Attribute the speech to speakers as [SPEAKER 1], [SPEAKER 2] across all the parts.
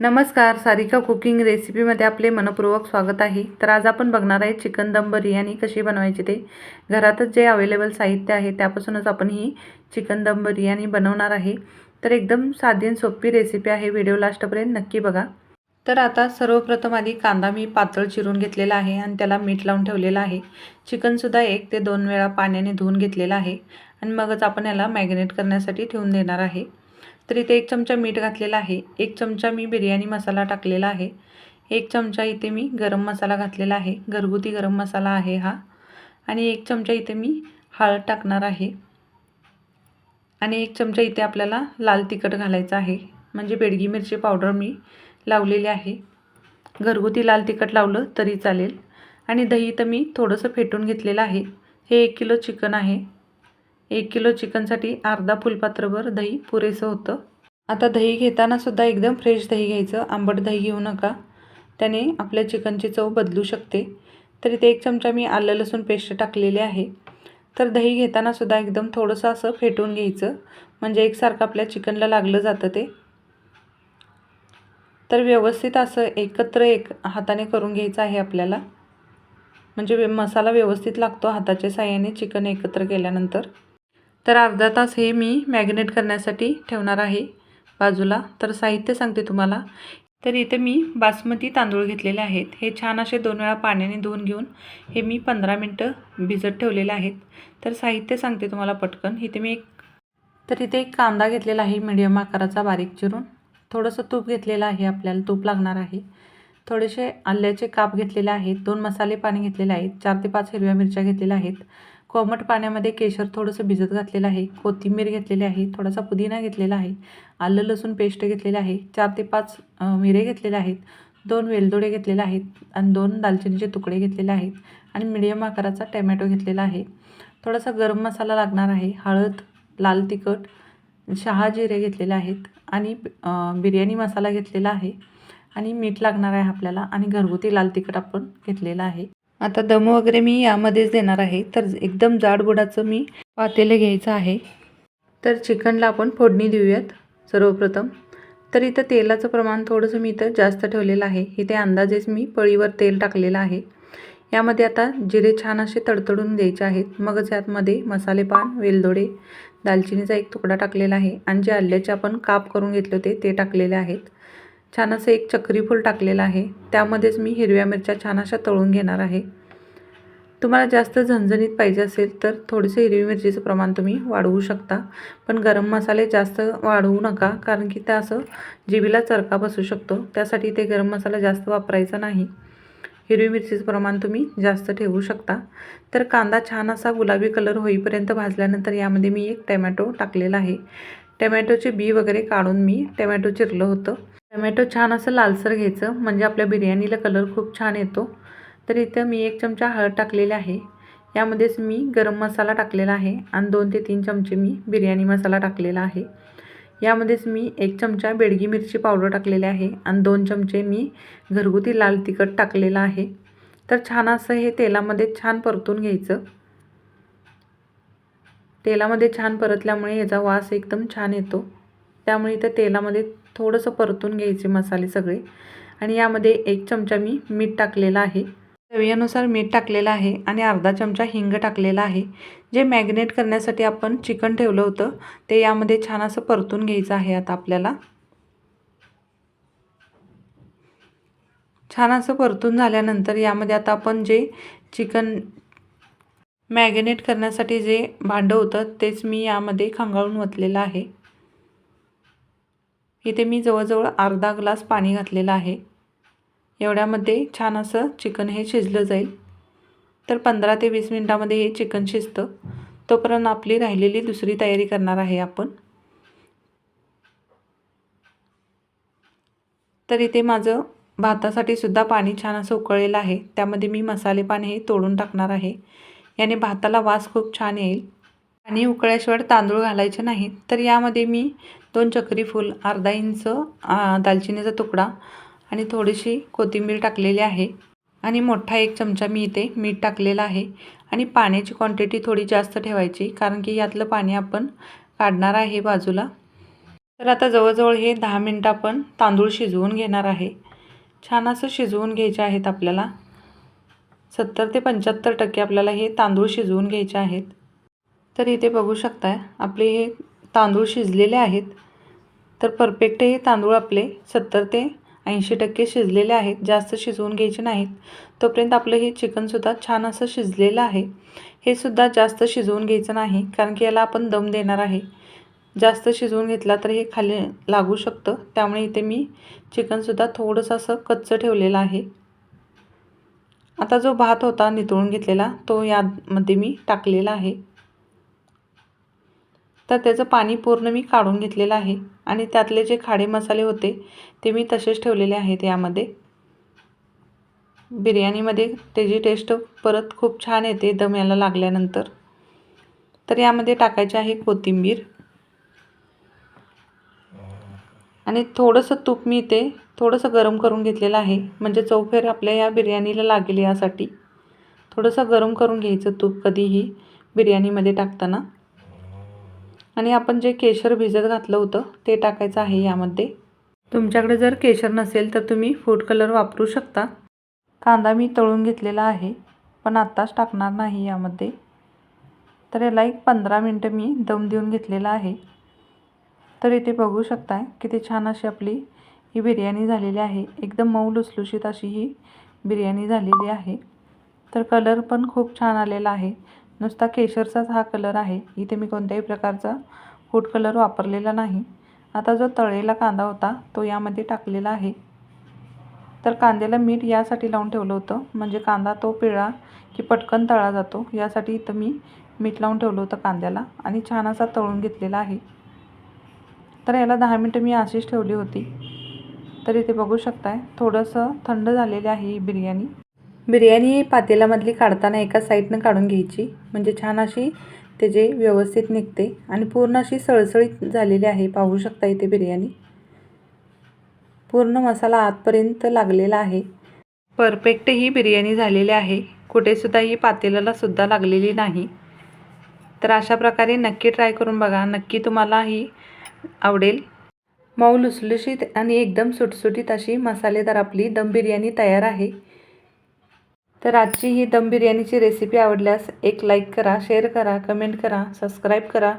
[SPEAKER 1] नमस्कार सारिका कुकिंग रेसिपीमध्ये आपले मनपूर्वक स्वागत आहे. तर आज आपण बघणार आहे चिकन दम बिर्याणी कशी बनवायची ते. घरातच जे अवेलेबल साहित्य आहे त्यापासूनच आपण ही चिकन दम बिर्याणी बनवणार आहे. तर एकदम साधी आणि सोपी रेसिपी आहे व्हिडिओ लास्टपर्यंत नक्की बघा. तर आता सर्वप्रथम आधी कांदा मी पातळ चिरून घेतलेला आहे आणि त्याला मीठ लावून ठेवलेलं आहे. चिकनसुद्धा एक ते दोन वेळा पाण्याने धुवून घेतलेलं आहे. आणि मगच आपण याला मॅग्नेट करण्यासाठी ठेवून देणार आहे. तर इथे एक चमचा मीठ घातलेला आहे. एक चमचा मी बिर्याणी मसाला टाकलेला आहे. एक चमचा इथे मी गरम मसाला घातलेला आहे. घरगुती गरम मसाला आहे हा. आणि एक चमचा इथे मी हळद टाकणार आहे. आणि एक चमचा इथे आपल्याला लाल तिखट घालायचं आहे. म्हणजे बेडगी मिरची पावडर मी लावलेली आहे. घरगुती लाल तिखट लावलं तरी चालेल. आणि दही तर मी थोडंसं फेटून घेतलेलं आहे. हे एक किलो चिकन आहे. एक किलो चिकनसाठी अर्धा फुलपात्रभर दही पुरेसं होतं. आता दही घेताना सुद्धा एकदम फ्रेश दही घ्यायचं. आंबट दही घेऊ नका. त्याने आपल्या चिकनची चव बदलू शकते. तरी ते एक चमचा मी आलं लसूण पेस्ट टाकलेले आहे. तर दही घेताना सुद्धा एकदम थोडंसं असं फेटून घ्यायचं. म्हणजे एकसारखं आपल्या चिकनला लागलं जातं ते. तर व्यवस्थित असं एकत्र एक हाताने करून घ्यायचं आहे आपल्याला. म्हणजे मसाला व्यवस्थित लागतो हाताच्या साह्याने चिकन एकत्र केल्यानंतर. तर अर्धा तास हे मी मॅग्नेट करण्यासाठी ठेवणार आहे बाजूला. तर साहित्य सांगते तुम्हाला. तर इथे मी बासमती तांदूळ घेतलेले आहेत. हे छान असे दोन वेळा पाण्याने धुवून घेऊन हे मी पंधरा मिनटं भिजत ठेवलेले आहेत. तर साहित्य सांगते तुम्हाला पटकन. इथे मी एक तर इथे एक कांदा घेतलेला आहे मिडियम आकाराचा बारीक चिरून. थोडंसं तूप घेतलेलं आहे आपल्याला. तूप लागणार आहे. थोडेसे आल्याचे काप घेतलेले आहेत. दोन मसाले पाणी घेतलेले आहेत. चार ते पाच हिरव्या मिरच्या घेतलेल्या आहेत. कोमट पाण्यामध्ये केशर थोडंसं भिजत घातलेलं आहे कोथिंबीर घेतलेली आहे थोडासा पुदिना घेतलेला आहे आलं लसूण पेस्ट घेतलेलं आहे चार ते पाच मिरे घेतलेले आहेत दोन वेलदोडे घेतलेले आहेत आणि दोन दालचिनीचे तुकडे घेतलेले आहेत आणि मिडियम आकाराचा टॅमॅटो घेतलेला आहे. थोडासा गरम मसाला लागणार आहे हळद लाल तिखट शहा जिरे घेतलेले आहेत आणि बिर्याणी मसाला घेतलेला आहे आणि मीठ लागणार आहे आपल्याला आणि घरगुती लाल तिखट आपण घेतलेलं आहे. आता दम वगैरे मी यामध्येच देणार आहे. तर एकदम जाडबुडाचं मी पातेलं घ्यायचं आहे. तर चिकनला आपण फोडणी देऊयात सर्वप्रथम. तर इथं तेलाचं प्रमाण थोडंसं मी इथं जास्त ठेवलेलं आहे. इथे अंदाजेच मी पळीवर तेल टाकलेलं आहे. यामध्ये आता जिरे छान असे तडतडून द्यायचे आहेत. मगच यातमध्ये मसाले पान वेलदोडे दालचिनीचा एक तुकडा टाकलेला आहे. आणि जे आल्याचे आपण काप करून घेतले होते ते टाकलेले आहेत. छान असं एक चक्रीफूल टाकलेलं आहे. त्यामध्येच मी हिरव्या मिरच्या छान अशा तळून घेणार आहे. तुम्हाला जास्त झणझणीत पाहिजे असेल तर थोडेसे हिरवी मिरचीचं प्रमाण तुम्ही वाढवू शकता. पण गरम मसाले जास्त वाढवू नका कारण की त्या असं जिबीला चरका बसू शकतो. त्यासाठी ते गरम मसाला जास्त वापरायचा नाही. हिरवी मिरचीचं प्रमाण तुम्ही जास्त ठेवू शकता. तर कांदा छान असा गुलाबी कलर होईपर्यंत भाजल्यानंतर यामध्ये मी एक टमॅटो टाकलेला आहे. टमॅटोचे बी वगैरे काढून मी टमॅटो चिरलं होतं. टोमॅटो छान असं लालसर घ्यायचं. म्हणजे आपल्या बिर्याणीला कलर खूप छान येतो. तर इथं मी एक चमचा हळद टाकलेला आहे. यामध्येच मी गरम मसाला टाकलेला आहे आणि दोन ते तीन चमचे मी बिर्याणी मसाला टाकलेला आहे. यामध्येच मी एक चमचा बेडगी मिरची पावडर टाकलेली आहे आणि दोन चमचे मी घरगुती लाल तिखट टाकलेलं आहे. तर छान असं हे तेलामध्ये छान परतून घ्यायचं. तेलामध्ये छान परतल्यामुळे याचा वास एकदम छान येतो. त्यामुळे इथं तेलामध्ये थोडंसं परतून घ्यायचे मसाले सगळे. आणि यामध्ये एक चमचा मी मीठ टाकलेला आहे. चवीनुसार मीठ टाकलेलं आहे आणि अर्धा चमचा हिंग टाकलेला आहे. जे मॅग्नेट करण्यासाठी आपण चिकन ठेवलं होतं ते यामध्ये छान असं परतून घ्यायचं आहे आता आपल्याला. छान असं परतून झाल्यानंतर यामध्ये आता आपण जे चिकन मॅगिनेट करण्यासाठी जे भांडं होतं तेच मी यामध्ये खांगाळून ओतलेलं आहे. इथे मी जवळजवळ अर्धा ग्लास पाणी घातलेलं आहे. एवढ्यामध्ये छान असं चिकन हे शिजलं जाईल. तर पंधरा ते वीस मिनटामध्ये हे चिकन शिजतं. तोपर्यंत आपली राहिलेली दुसरी तयारी करणार आहे आपण. तर इथे माझं भातासाठी सुद्धा पाणी छान असं उकळलेलं आहे. त्यामध्ये मी मसाले पाणी हे तोडून टाकणार आहे. याने भाताला वास खूप छान येईल. आणि उकळ्याशिवाय तांदूळ घालायचे नाहीत. तर यामध्ये मी दोन चक्री फूल अर्धा इंच दालचिनीचा तुकडा आणि थोडीशी कोथिंबीर टाकलेली आहे. आणि मोठा एक चमचा मी इथे मीठ टाकलेला आहे. आणि पाण्याची क्वांटिटी थोडी जास्त ठेवायची कारण की यातलं पाणी आपण काढणार आहे बाजूला. तर आता जवळजवळ हे दहा मिनटं आपण तांदूळ शिजवून घेणार आहे. छान असं शिजवून घ्यायचे आहेत आपल्याला. सत्तर ते पंच्याहत्तर टक्के आपल्याला हे तांदूळ शिजवून घ्यायचे आहेत. तर इथे बघू शकताय आपले हे तांदूळ शिजलेले आहेत. तर परफेक्ट हे तांदूळ आपले सत्तर ते ऐंशी टक्के शिजलेले आहेत. जास्त शिजवून घ्यायचे नाहीत. तोपर्यंत आपलं हे चिकनसुद्धा छान असं शिजलेलं आहे. हे सुद्धा जास्त शिजवून घ्यायचं नाही कारण की याला आपण दम देणार आहे. जास्त शिजवून घेतला तर हे खाली लागू शकतं. त्यामुळे इथे मी चिकनसुद्धा थोडंसं असं कच्चं ठेवलेलं आहे. आता जो भात होता नितळून घेतलेला तो यामध्ये मी टाकलेला आहे. तर त्याचं पाणी पूर्ण मी काढून घेतलेलं आहे. आणि त्यातले जे खाडे मसाले होते ते मी तसेच ठेवलेले आहेत यामध्ये. बिर्याणीमध्ये त्याची टेस्ट परत खूप छान येते दम याला लागल्यानंतर. तर यामध्ये टाकायचे आहे कोथिंबीर. आणि थोडंसं तूप मी इथे थोडंसं गरम करून घेतलेलं आहे. म्हणजे चौफेर आपल्या या बिर्याणीला लागेल यासाठी. थोडंसं गरम करून घ्यायचं तूप कधीही बिर्याणीमध्ये टाकताना. आणि आपण जे केशर भिजत घातलं होतं ते टाकायचं आहे यामध्ये. तुमच्याकडे जर केशर नसेल तर तुम्ही फूड कलर वापरू शकता. कांदा मी तळून घेतलेला आहे पण आत्ताच टाकणार नाही यामध्ये. तर याला एक पंधरा मिनटं मी दम देऊन घेतलेला आहे. तर इथे बघू शकताय किती छान अशी आपली ही बिर्याणी झालेली आहे. एकदम मऊ लुसलुशीत अशी ही बिर्याणी झालेली आहे. तर कलर पण खूप छान आलेला आहे. नुसता केशरचाच हा कलर आहे. इथे मी कोणत्याही प्रकारचा फूड कलर वापरलेला नाही. आता जो तळलेला कांदा होता तो यामध्ये टाकलेला आहे. तर कांद्याला मीठ यासाठी लावून ठेवलं होतं. म्हणजे कांदा तो पिळा की पटकन तळा जातो यासाठी इथं मी मीठ लावून ठेवलं होतं कांद्याला आणि छान असा तळून घेतलेला आहे. तर याला दहा मिनटं मी अशीच ठेवली होती. तर इथे बघू शकताय थोडंसं थंड झालेली आहे ही बिर्याणी. बिर्याणी पातेल्यामधली काढताना एका साईडनं काढून घ्यायची. म्हणजे छान अशी त्याचे व्यवस्थित निघते. आणि पूर्ण अशी सळसळीत झालेली आहे. पाहू शकता इथे बिर्याणी. पूर्ण मसाला आतपर्यंत लागलेला आहे. परफेक्ट ही बिर्याणी झालेली आहे. कुठेसुद्धा ही पातेल्याला सुद्धा लागलेली नाही. तर अशा प्रकारे नक्की ट्राय करून बघा. नक्की तुम्हाला ही आवडेल. मऊ लुसलुशीत आणि एकदम सुटसुटीत अशी मसालेदार आपली दम बिर्याणी तयार आहे. तर आजची ही दम बिर्याणीची रेसिपी आवडल्यास एक लाईक करा शेअर करा कमेंट करा सबस्क्राईब करा.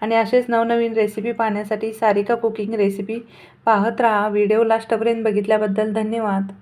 [SPEAKER 1] आणि असेच नवनवीन रेसिपी पाहण्यासाठी सारिका कुकिंग रेसिपी पाहत राहा. व्हिडिओ लास्टपर्यंत बघितल्याबद्दल धन्यवाद.